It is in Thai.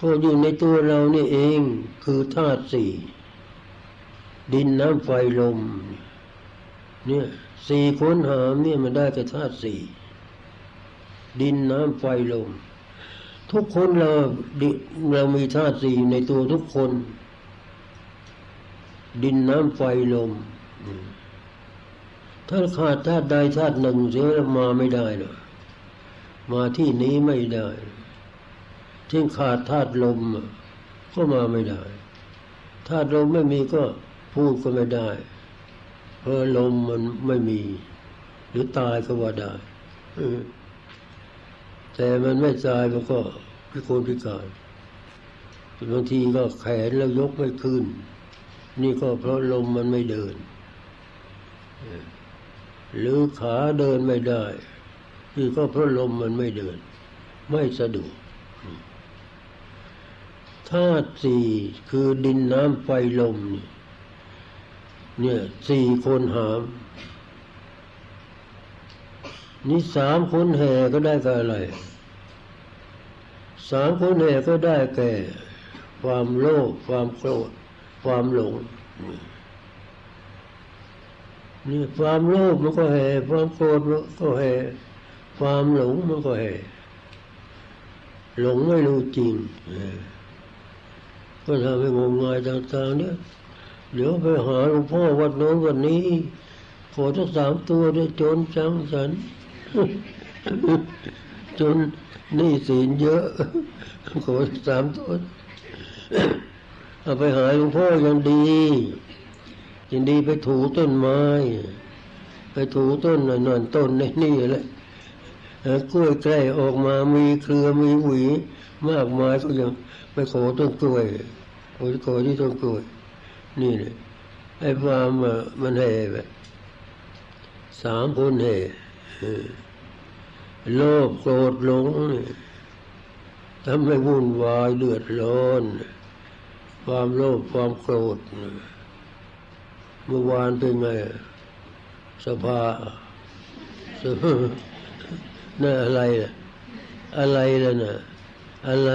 ก็อยู่ในตัวเรานี่เองคือธาตุสี่ดินน้ำไฟลม เนี่ยสี่ค้นหามเนี่ยมันได้กับธาตุสี่ดินน้ำไฟลม ทุกคนเราดิเรามีธาตุสี่ในตัวทุกคน ดินน้ำไฟลม ถ้าขาดธาตุใดธาตุหนึ่งเสียมาไม่ได้หรอกมาที่นี้ไม่ได้ ที่ขาดธาตุลมก็มาไม่ได้ธาตุลมไม่มีก็พูดก็ไม่ได้ เพราะลมมันไม่มี หรือตายก็ว่าได้แต่มันไม่ตายมันก็พิกลพิการบางทีก็แขนแล้วยกไม่ขึ้น นี่ก็เพราะลมมันไม่เดิน หรือขาเดินไม่ได้นี่ก็เพราะลมมันไม่เดิน ไม่สะดวก ธาตุสี่คือดินน้ำไฟลมนี่เนี่ยสี่คนหาม นี่สามคนแห่ก็ได้กับอะไรสามคนแห่ก็ได้แก่ ความโลภความโกรธความหลงนี่ความโลภมันก็แห่ความโกรธมันก็แห่ความหลงมันก็แห่หลงไม่รู้จริง เออ ก็ทำให้งมงายต่างๆเนี่ยเดี๋ยวไปหาหลวงพ่อวัดโน้นวันนี้ ขอทั้งสามตัวด้วยจนจังสัน จนหนี่สินเยอะ ขอทั้งสามตัวเอาไปหาหลวงพ่อยังดียังดีไปถูต้นไม้ ไปถูต้นนั่นนั่นต้นในนี่แหละ กล้วยใกล้ออกมามีเครือมีหวี มากมายก็ยังไปขอต้นกล้วยขอขอที่ต้นกล้วย นี่เลยไอ้ความมันแห่แบบสามคนแห่โลภโกรธหลงทำให้วุ่นวายเดือดร้อน ความโลภความโกรธเมื่อวานเป็นไงสภา น่ะอะไรล่ะอะไรล่ะน่ะอะไร